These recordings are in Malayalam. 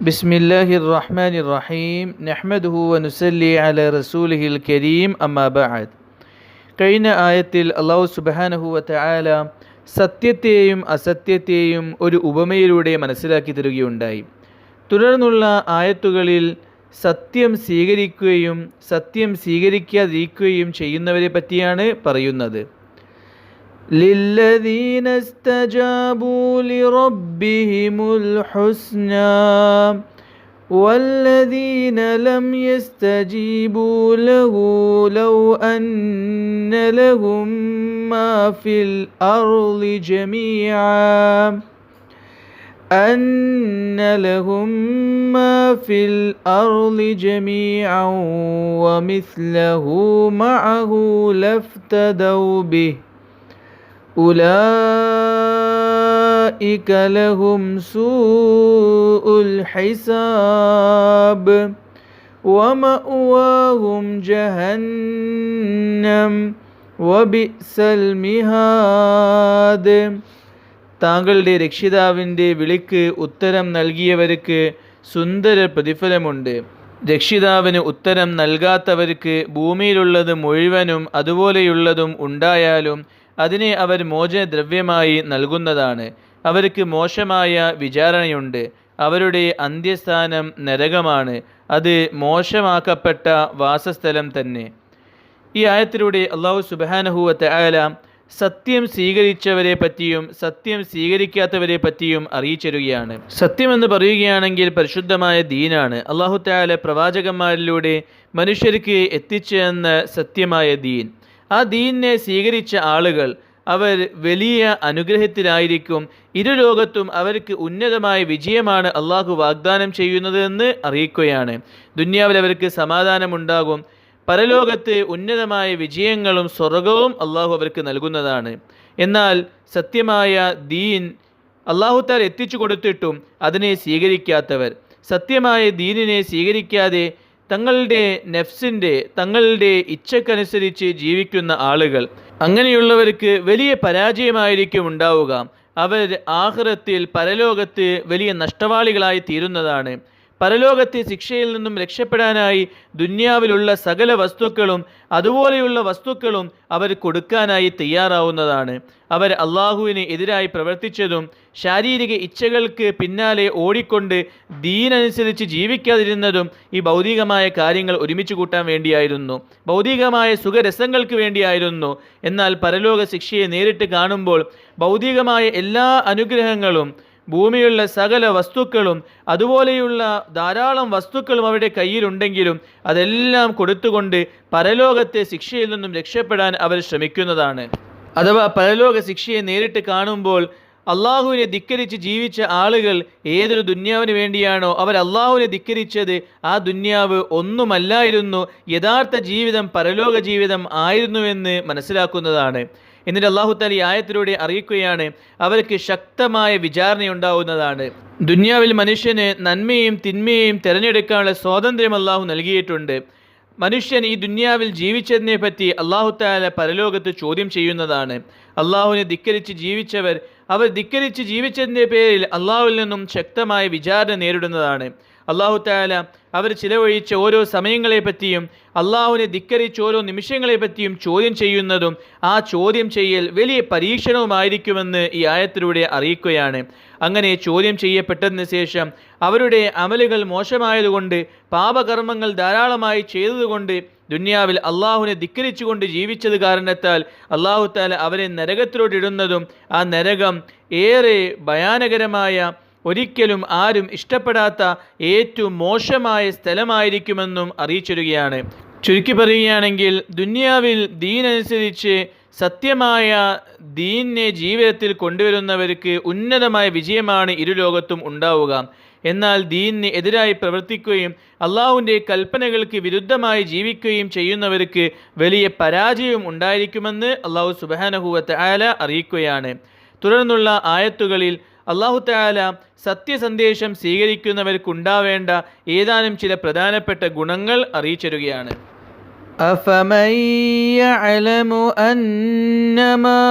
بسم الله الرحمن الرحيم نحمده ونسلي على رسوله الكريم أما بعد കഴിഞ്ഞ ആയത്തിൽ അള്ളാഹു സുബാനഹു വതആല സത്യത്തെയും അസത്യത്തെയും ഒരു ഉപമയിലൂടെ മനസ്സിലാക്കി തരികയുണ്ടായി തുടർന്നുള്ള ആയത്തുകളിൽ സത്യം സ്വീകരിക്കുകയും സത്യം സ്വീകരിക്കാതിരിക്കുകയും ചെയ്യുന്നവരെ പറ്റിയാണ് പറയുന്നത് للذين استجابوا لربهم الحسنى والذين لم يستجيبوا له لو أن لهم ما في الأرض جميعا أن لهم ما في الأرض جميعا ومثله معه لافتدوا به. أولئك لهم سوء الحساب ومأواهم جهنم وبئس المهاد താങ്കളുടെ രക്ഷിതാവിൻ്റെ വിളിക്ക് ഉത്തരം നൽകിയവർക്ക് സുന്ദര പ്രതിഫലമുണ്ട് രക്ഷിതാവിന് ഉത്തരം നൽകാത്തവർക്ക് ഭൂമിയിലുള്ളത് മുഴുവനും അതുപോലെയുള്ളതും ഉണ്ടായാലും അതിനെ അവർ മോചനദ്രവ്യമായി നൽകുന്നതാണ്. അവർക്ക് മോശമായ വിചാരണയുണ്ട്. അവരുടെ അന്ത്യസ്ഥാനം നരകമാണ്. അത് മോശമാക്കപ്പെട്ട വാസസ്ഥലം തന്നെ. ഈ ആയത്തിലൂടെ അള്ളാഹു സുബാനഹുവത്തെ ആയാല സത്യം സ്വീകരിച്ചവരെ പറ്റിയും സത്യം സ്വീകരിക്കാത്തവരെ പറ്റിയും അറിയിച്ചിരുകയാണ് സത്യമെന്ന് പറയുകയാണെങ്കിൽ പരിശുദ്ധമായ ദീനാണ്. അള്ളാഹു താല പ്രവാചകന്മാരിലൂടെ മനുഷ്യർക്ക് എത്തിച്ചെന്ന സത്യമായ ദീൻ. ആ ദീനിനെ സ്വീകരിച്ച ആളുകൾ അവർ വലിയ അനുഗ്രഹത്തിലായിരിക്കും. ഇരു ലോകത്തും അവർക്ക് ഉന്നതമായ വിജയമാണ് അള്ളാഹു വാഗ്ദാനം ചെയ്യുന്നതെന്ന് അറിയിക്കുകയാണ്. ദുന്യാവിൽ അവർക്ക് സമാധാനമുണ്ടാകും. പരലോകത്ത് ഉന്നതമായ വിജയങ്ങളും സ്വർഗവും അള്ളാഹു അവർക്ക് നൽകുന്നതാണ്. എന്നാൽ സത്യമായ ദീൻ അള്ളാഹുത്താൽ എത്തിച്ചു കൊടുത്തിട്ടും അതിനെ സ്വീകരിക്കാത്തവർ. സത്യമായ ദീനിനെ സ്വീകരിക്കാതെ തങ്ങളുടെ നെഫ്സിന്റെ തങ്ങളുടെ ഇച്ഛക്കനുസരിച്ച് ജീവിക്കുന്ന ആളുകൾ. അങ്ങനെയുള്ളവർക്ക് വലിയ പരാജയമായിരിക്കും ഉണ്ടാവുക. അവർ ആഹ്റത്തിൽ പരലോകത്ത് വലിയ നഷ്ടവാളികളായി തീരുന്നതാണ്. പരലോകത്തെ ശിക്ഷയിൽ നിന്നും രക്ഷപ്പെടാനായി ദുന്യാവിലുള്ള സകല വസ്തുക്കളും അതുപോലെയുള്ള വസ്തുക്കളും അവർ കൊടുക്കാനായി തയ്യാറാവുന്നതാണ്. അവർ അള്ളാഹുവിന് എതിരായി പ്രവർത്തിച്ചതും ശാരീരിക ഇച്ഛകൾക്ക് പിന്നാലെ ഓടിക്കൊണ്ട് ദീനനുസരിച്ച് ജീവിക്കാതിരുന്നതും ഈ ഭൗതികമായ കാര്യങ്ങൾ ഒരുമിച്ച് കൂട്ടാൻ വേണ്ടിയായിരുന്നു. ഭൗതികമായ സുഖരസങ്ങൾക്ക് വേണ്ടിയായിരുന്നു. എന്നാൽ പരലോക ശിക്ഷയെ നേരിട്ട് കാണുമ്പോൾ ഭൗതികമായ എല്ലാ അനുഗ്രഹങ്ങളും ഭൂമിയുള്ള സകല വസ്തുക്കളും അതുപോലെയുള്ള ധാരാളം വസ്തുക്കളും അവരുടെ കയ്യിലുണ്ടെങ്കിലും അതെല്ലാം കൊടുത്തുകൊണ്ട് പരലോകത്തെ ശിക്ഷയിൽ നിന്നും രക്ഷപ്പെടാൻ അവർ ശ്രമിക്കുന്നതാണ്. അഥവാ പരലോക ശിക്ഷയെ നേരിട്ട് കാണുമ്പോൾ അള്ളാഹുവിനെ ധിക്കരിച്ച് ജീവിച്ച ആളുകൾ ഏതൊരു ദുന്യാവിന് വേണ്ടിയാണോ അവർ അള്ളാഹുവിനെ ധിക്കരിച്ചത് ആ ദുന്യാവ് ഒന്നുമല്ലായിരുന്നു യഥാർത്ഥ ജീവിതം പരലോക ജീവിതം ആയിരുന്നുവെന്ന് മനസ്സിലാക്കുന്നതാണ്. എന്നിട്ട് അള്ളാഹു താലി ആയത്തിലൂടെ അറിയിക്കുകയാണ് അവർക്ക് ശക്തമായ വിചാരണയുണ്ടാവുന്നതാണ് ദുന്യാവിൽ മനുഷ്യന് നന്മയും തിന്മയെയും തിരഞ്ഞെടുക്കാനുള്ള സ്വാതന്ത്ര്യം അള്ളാഹു നൽകിയിട്ടുണ്ട്. മനുഷ്യൻ ഈ ദുന്യാവിൽ ജീവിച്ചതിനെ പറ്റി അള്ളാഹു താല പരലോകത്ത് ചോദ്യം ചെയ്യുന്നതാണ്. അള്ളാഹുവിനെ ധിക്കരിച്ച് ജീവിച്ചവർ അവർ ധിക്കരിച്ച് ജീവിച്ചതിന്റെ പേരിൽ അള്ളാഹുവിൽ നിന്നും ശക്തമായ വിചാരണ നേരിടുന്നതാണ്. അള്ളാഹു താല അവർ ചിലവഴിച്ച ഓരോ സമയങ്ങളെപ്പറ്റിയും അള്ളാഹുവിനെ ധിക്കരിച്ച ഓരോ നിമിഷങ്ങളെപ്പറ്റിയും ചോദ്യം ചെയ്യുന്നതും ആ ചോദ്യം ചെയ്യൽ വലിയ പരീക്ഷണവുമായിരിക്കുമെന്ന് ഈ ആയത്തിലൂടെ അറിയിക്കുകയാണ്. അങ്ങനെ ചോദ്യം ചെയ്യപ്പെട്ടതിന് ശേഷം അവരുടെ അമലുകൾ മോശമായതുകൊണ്ട് പാപകർമ്മങ്ങൾ ധാരാളമായി ചെയ്തതുകൊണ്ട് ദുന്യാവിൽ അള്ളാഹുവിനെ ധിക്കരിച്ചുകൊണ്ട് ജീവിച്ചത് കാരണത്താൽ അള്ളാഹു താല അവരെ നരകത്തിലോട്ടിടുന്നതും ആ നരകം ഏറെ ഭയാനകരമായ ഒരിക്കലും ആരും ഇഷ്ടപ്പെടാത്ത ഏറ്റവും മോശമായ സ്ഥലമായിരിക്കുമെന്നും അറിയിച്ചിരുകയാണ് ചുരുക്കി പറയുകയാണെങ്കിൽ ദുന്യാവിൽ ദീനനുസരിച്ച് സത്യമായ ദീനിനെ ജീവിതത്തിൽ കൊണ്ടുവരുന്നവർക്ക് ഉന്നതമായ വിജയമാണ് ഇരുലോകത്തും ഉണ്ടാവുക. എന്നാൽ ദീനിന് എതിരായി പ്രവർത്തിക്കുകയും അള്ളാഹുവിന്റെ കൽപ്പനകൾക്ക് വിരുദ്ധമായി ജീവിക്കുകയും ചെയ്യുന്നവർക്ക് വലിയ പരാജയവും ഉണ്ടായിരിക്കുമെന്ന് അള്ളാഹു സുബാനഹുവത്ത് ആല അറിയിക്കുകയാണ്. തുടർന്നുള്ള ആയത്തുകളിൽ അള്ളാഹു താല സത്യസന്ദേശം സ്വീകരിക്കുന്നവർക്കുണ്ടാവേണ്ട ഏതാനും ചില പ്രധാനപ്പെട്ട ഗുണങ്ങൾ അറിയിച്ചിരുകയാണ് أفمن يعلم أنما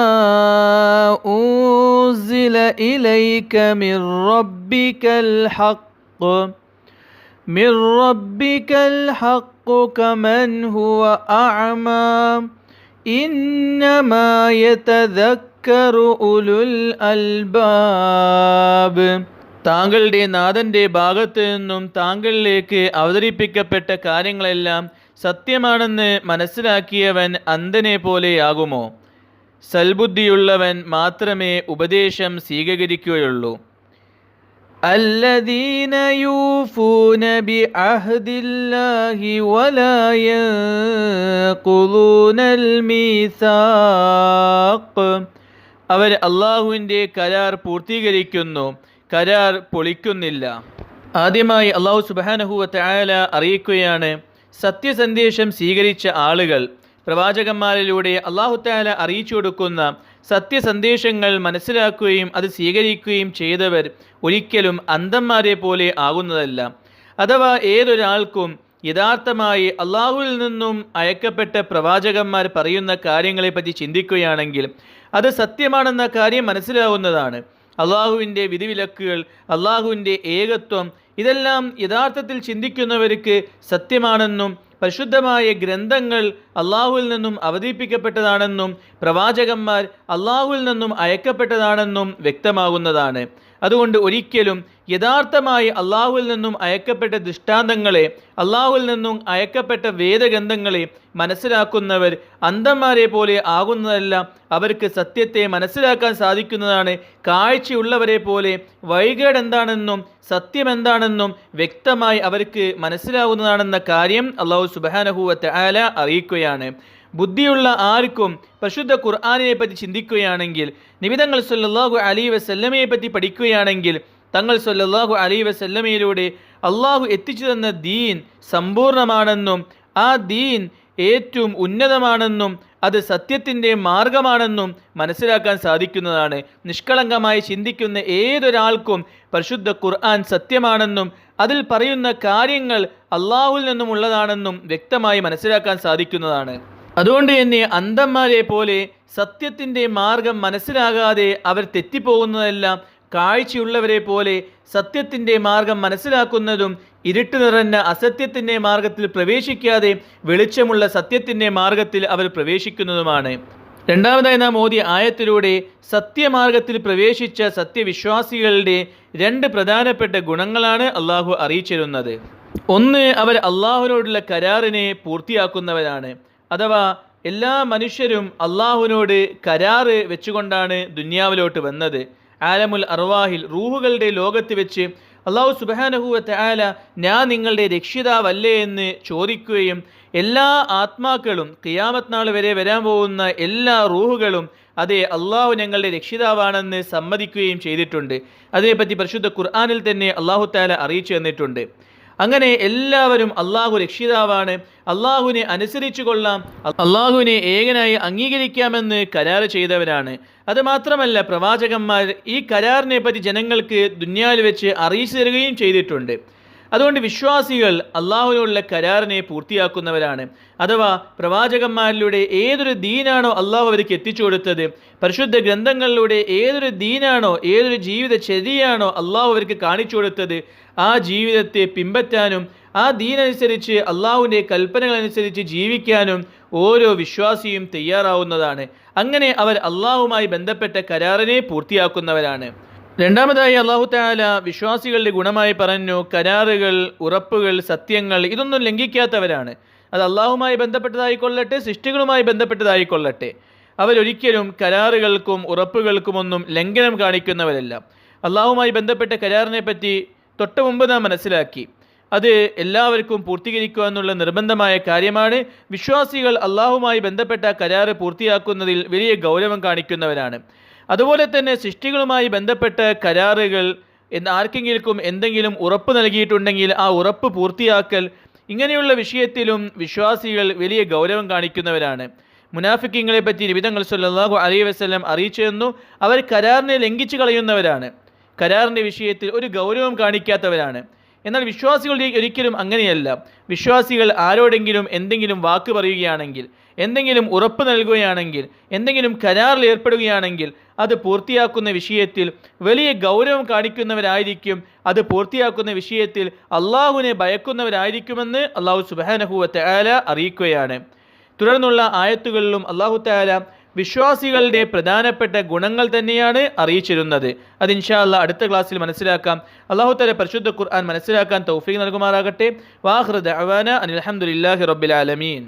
أنزل إليك من ربك الحق من ربك الحق كمن هو أعمى إنما يتذكر أولو الألباب താങ്കളുടെ നാഥന്റെ ഭാഗത്ത് നിന്നും താങ്കളിലേക്ക് അവതരിപ്പിക്കപ്പെട്ട കാര്യങ്ങളെല്ലാം സത്യമാണെന്ന് മനസ്സിലാക്കിയവൻ അന്ധനെ പോലെയാകുമോ സൽബുദ്ധിയുള്ളവൻ മാത്രമേ ഉപദേശം സ്വീകരിക്കുകയുള്ളൂ الذين يوفون بعهد الله ولا ينقضون الميثاق അവർ അള്ളാഹുവിന്റെ കരാർ പൂർത്തീകരിക്കുന്നു കരാർ പൊളിക്കുന്നില്ല. ആദ്യമായി അള്ളാഹു സുബാനഹുവ തആല അറിയിക്കുകയാണ് സത്യസന്ദേശം സ്വീകരിച്ച ആളുകൾ. പ്രവാചകന്മാരിലൂടെ അള്ളാഹു തആല അറിയിച്ചു കൊടുക്കുന്ന സത്യസന്ദേശങ്ങൾ മനസ്സിലാക്കുകയും അത് സ്വീകരിക്കുകയും ചെയ്തവർ ഒരിക്കലും അന്ധന്മാരെ പോലെ ആകുന്നതല്ല. അഥവാ ഏതൊരാൾക്കും യഥാർത്ഥമായി അള്ളാഹുവിൽ നിന്നും അയക്കപ്പെട്ട പ്രവാചകന്മാർ പറയുന്ന കാര്യങ്ങളെപ്പറ്റി ചിന്തിക്കുകയാണെങ്കിൽ അത് സത്യമാണെന്ന കാര്യം മനസ്സിലാവുന്നതാണ്. അള്ളാഹുവിന്റെ വിധിവിലക്കുകൾ അള്ളാഹുവിന്റെ ഏകത്വം ഇതെല്ലാം യഥാർത്ഥത്തിൽ ചിന്തിക്കുന്നവർക്ക് സത്യമാണെന്നും പരിശുദ്ധമായ ഗ്രന്ഥങ്ങൾ അള്ളാഹുവിൽ നിന്നും അവതരിപ്പിക്കപ്പെട്ടതാണെന്നും പ്രവാചകന്മാർ അള്ളാഹുവിൽ നിന്നും അയക്കപ്പെട്ടതാണെന്നും വ്യക്തമാകുന്നതാണ്. അതുകൊണ്ട് ഒരിക്കലും യഥാർത്ഥമായി അള്ളാഹുവിൽ നിന്നും അയക്കപ്പെട്ട ദൃഷ്ടാന്തങ്ങളെ അള്ളാഹുവിൽ നിന്നും അയക്കപ്പെട്ട വേദഗ്രന്ഥങ്ങളെ മനസ്സിലാക്കുന്നവർ അന്ധന്മാരെ പോലെ ആകുന്നതല്ല അവർക്ക് സത്യത്തെ മനസ്സിലാക്കാൻ സാധിക്കുന്നതാണ്. കാഴ്ചയുള്ളവരെ പോലെ വൈകേട് എന്താണെന്നും സത്യം എന്താണെന്നും വ്യക്തമായി അവർക്ക് മനസ്സിലാകുന്നതാണെന്ന കാര്യം അള്ളാഹു സുബാനഹുവത്തെ ആല അറിയിക്കുകയാണ്. ബുദ്ധിയുള്ള ആർക്കും പരിശുദ്ധ ഖുർആാനിനെ പറ്റി ചിന്തിക്കുകയാണെങ്കിൽ നിബിതങ്ങൾ സല്ലാഹു അലി വസല്ലമയെ പറ്റി പഠിക്കുകയാണെങ്കിൽ തങ്ങൾ സല്ലാഹു അലി വസല്ലമയിലൂടെ അള്ളാഹു എത്തിച്ചു തന്ന ദീൻ സമ്പൂർണമാണെന്നും ആ ദീൻ ഏറ്റവും ഉന്നതമാണെന്നും അത് സത്യത്തിന്റെ മാർഗമാണെന്നും മനസ്സിലാക്കാൻ സാധിക്കുന്നതാണ്. നിഷ്കളങ്കമായി ചിന്തിക്കുന്ന ഏതൊരാൾക്കും പരിശുദ്ധ ഖുർആൻ സത്യമാണെന്നും അതിൽ പറയുന്ന കാര്യങ്ങൾ അള്ളാഹുവിൽ നിന്നുമുള്ളതാണെന്നും വ്യക്തമായി മനസ്സിലാക്കാൻ സാധിക്കുന്നതാണ്. അതുകൊണ്ട് തന്നെ അന്ധന്മാരെ പോലെ സത്യത്തിന്റെ മാർഗം മനസ്സിലാകാതെ അവർ തെറ്റിപ്പോകുന്നതെല്ലാം കാഴ്ചയുള്ളവരെ പോലെ സത്യത്തിന്റെ മാർഗം മനസ്സിലാക്കുന്നതും ഇരുട്ട് നിറഞ്ഞ അസത്യത്തിന്റെ മാർഗത്തിൽ പ്രവേശിക്കാതെ വെളിച്ചമുള്ള സത്യത്തിന്റെ മാർഗത്തിൽ അവർ പ്രവേശിക്കുന്നതുമാണ്. രണ്ടാമതായി നാം മോദി ആയത്തിലൂടെ സത്യമാർഗത്തിൽ പ്രവേശിച്ച സത്യവിശ്വാസികളുടെ രണ്ട് പ്രധാനപ്പെട്ട ഗുണങ്ങളാണ് അള്ളാഹു അറിയിച്ചിരുന്നത്. ഒന്ന് അവർ അള്ളാഹുവിനോടുള്ള കരാറിനെ പൂർത്തിയാക്കുന്നവരാണ്. അഥവാ എല്ലാ മനുഷ്യരും അള്ളാഹുവിനോട് കരാറ് വെച്ചുകൊണ്ടാണ് ദുന്യാവിലോട്ട് വന്നത്. ആലമുൽ അർവാഹിൽ റൂഹുകളുടെ ലോകത്ത് വെച്ച് അള്ളാഹു സുബാനഹുവത്തെ ആല ഞാൻ നിങ്ങളുടെ രക്ഷിതാവല്ലേ എന്ന് ചോദിക്കുകയും എല്ലാ ആത്മാക്കളും ഖിയാമത്ത് നാൾ വരെ വരാൻ പോകുന്ന എല്ലാ റൂഹുകളും അതെ അള്ളാഹു ഞങ്ങളുടെ രക്ഷിതാവാണെന്ന് സമ്മതിക്കുകയും ചെയ്തിട്ടുണ്ട്. അതിനെപ്പറ്റി പരിശുദ്ധ ഖുർആാനിൽ തന്നെ അള്ളാഹു താല അറിയിച്ചു തന്നിട്ടുണ്ട്. അങ്ങനെ എല്ലാവരും അള്ളാഹു രക്ഷിതാവാണ്. അള്ളാഹുവിനെ അനുസരിച്ചു കൊള്ളാം. അള്ളാഹുവിനെ ഏകനായി അംഗീകരിക്കാമെന്ന് കരാർ ചെയ്തവരാണ്. അതുമാത്രമല്ല പ്രവാചകന്മാർ ഈ കരാറിനെ പറ്റി ജനങ്ങൾക്ക് ദുന്യാവിൽ വെച്ച് അറിയിച്ചു തരികയും ചെയ്തിട്ടുണ്ട്. അതുകൊണ്ട് വിശ്വാസികൾ അള്ളാഹുവിനുള്ള കരാറിനെ പൂർത്തിയാക്കുന്നവരാണ്. അഥവാ പ്രവാചകന്മാരിലൂടെ ഏതൊരു ദീനാണോ അള്ളാഹു അവർക്ക് എത്തിച്ചു കൊടുത്തത് പരിശുദ്ധ ഗ്രന്ഥങ്ങളിലൂടെ ഏതൊരു ദീനാണോ ഏതൊരു ജീവിത ചര്യയാണോ അള്ളാഹു അവർക്ക് കാണിച്ചു കൊടുത്തത് ആ ജീവിതത്തെ പിൻപറ്റാനും ആ ദീനനുസരിച്ച് അള്ളാഹുവിന്റെ കൽപ്പനകളനുസരിച്ച് ജീവിക്കാനും ഓരോ വിശ്വാസിയും തയ്യാറാവുന്നതാണ്. അങ്ങനെ അവർ അള്ളാഹുമായി ബന്ധപ്പെട്ട കരാറിനെ പൂർത്തിയാക്കുന്നവരാണ്. രണ്ടാമതായി അള്ളാഹു താല വിശ്വാസികളുടെ ഗുണമായി പറഞ്ഞു കരാറുകൾ ഉറപ്പുകൾ സത്യങ്ങൾ ഇതൊന്നും ലംഘിക്കാത്തവരാണ്. അത് അള്ളാഹുമായി ബന്ധപ്പെട്ടതായിക്കൊള്ളട്ടെ സൃഷ്ടികളുമായി ബന്ധപ്പെട്ടതായിക്കൊള്ളട്ടെ അവരൊരിക്കലും കരാറുകൾക്കും ഉറപ്പുകൾക്കുമൊന്നും ലംഘനം കാണിക്കുന്നവരല്ല. അള്ളാഹുമായി ബന്ധപ്പെട്ട കരാറിനെ പറ്റി തൊട്ട് മുമ്പ് നാം മനസ്സിലാക്കി. അത് എല്ലാവർക്കും പൂർത്തീകരിക്കുക എന്നുള്ള നിർബന്ധമായ കാര്യമാണ്. വിശ്വാസികൾ അള്ളാഹുമായി ബന്ധപ്പെട്ട കരാറ് പൂർത്തിയാക്കുന്നതിൽ വലിയ ഗൗരവം കാണിക്കുന്നവരാണ്. അതുപോലെ തന്നെ സൃഷ്ടികളുമായി ബന്ധപ്പെട്ട കരാറുകൾ എന്ന് ആർക്കെങ്കിലും എന്തെങ്കിലും ഉറപ്പ് നൽകിയിട്ടുണ്ടെങ്കിൽ ആ ഉറപ്പ് പൂർത്തിയാക്കൽ ഇങ്ങനെയുള്ള വിഷയത്തിലും വിശ്വാസികൾ വലിയ ഗൗരവം കാണിക്കുന്നവരാണ്. മുനാഫിക്കിങ്ങളെ പറ്റി നിബിതങ്ങൾ സല്ലാഹു അലൈഹി വസ്ലം അറിയിച്ചു തന്നു. അവർ കരാറിനെ ലംഘിച്ചു കളയുന്നവരാണ്. കരാറിന്റെ വിഷയത്തിൽ ഒരു ഗൗരവം കാണിക്കാത്തവരാണ്. എന്നാൽ വിശ്വാസികളുടെ ഒരിക്കലും അങ്ങനെയല്ല. വിശ്വാസികൾ ആരോടെങ്കിലും എന്തെങ്കിലും വാക്ക് പറയുകയാണെങ്കിൽ എന്തെങ്കിലും ഉറപ്പ് നൽകുകയാണെങ്കിൽ എന്തെങ്കിലും കരാറിൽ ഏർപ്പെടുകയാണെങ്കിൽ അത് പൂർത്തിയാക്കുന്ന വിഷയത്തിൽ വലിയ ഗൗരവം കാണിക്കുന്നവരായിരിക്കും. അത് പൂർത്തിയാക്കുന്ന വിഷയത്തിൽ അള്ളാഹുവിനെ ഭയക്കുന്നവരായിരിക്കുമെന്ന് അള്ളാഹു സുബാനഹുല അറിയിക്കുകയാണ്. തുടർന്നുള്ള ആയത്തുകളിലും അള്ളാഹു താല വിശ്വാസികളുടെ പ്രധാനപ്പെട്ട ഗുണങ്ങൾ തന്നെയാണ് അറിയിച്ചിരുന്നത്. അത് ഇൻഷാല്ല അടുത്ത ക്ലാസ്സിൽ മനസ്സിലാക്കാം. അള്ളാഹു തല പരിശുദ്ധ ഖുർആൻ മനസ്സിലാക്കാൻ തൗഫീഖ് നൽകുമാറാകട്ടെ. വാഹൃദ് അവാന അനിൽഹമുല്ലാഹി റബ്ബിൽ ആലമീൻ.